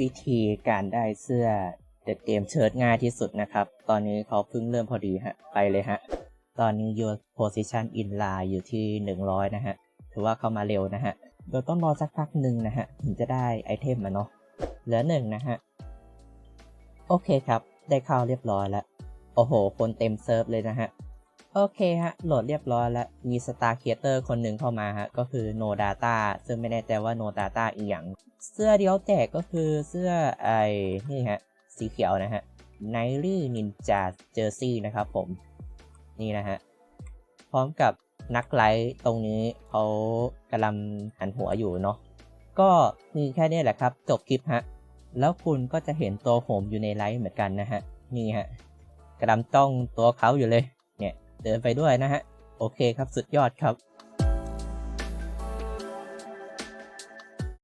วิธีการได้เสื้อ The Game Shirt ง่ายที่สุดนะครับ ตอนนี้เขาเพิ่งเริ่มพอดีฮะ ไปเลยฮะ ตอนนี้ your position in line อยู่ที่ 100 นะฮะ ถือว่าเข้ามาเร็วนะฮะเดี๋ยวต้องรอสักพักหนึ่งนะฮะ ถึงจะได้ไอเทมมาเนาะ เหลือหนึ่งนะฮะ โอเคครับ ได้เข้าเรียบร้อยแล้ว โอ้โห คนเต็มเซิร์ฟเลยนะฮะ โอเคฮะ โหลดเรียบร้อยแล้ว มีสตาร์คเตอร์คนหนึ่งเข้ามาฮะ ก็คือ No Data ซึ่งไม่แน่ใจว่า No Data อีกอย่าง เสื้อเดียวแจกก็คือเสื้อไอ้นี่ฮะ สีเขียวนะฮะ n i l y Ninja Jersey นะครับผม นี่นะฮะ พร้อมกับนักไลฟ์ตรงนี้เขากำลังหันหัวอยู่เนาะ ก็มีแค่นี้แหละครับ จบคลิปฮะ แล้วคุณก็จะเห็นตัวผมอยู่ในไลฟ์เหมือนกันนะฮะ นี่ฮะกำลังจ้องตัวเขาอยู่เลย เดินไปด้วยนะฮะ โอเคครับสุดยอดครับ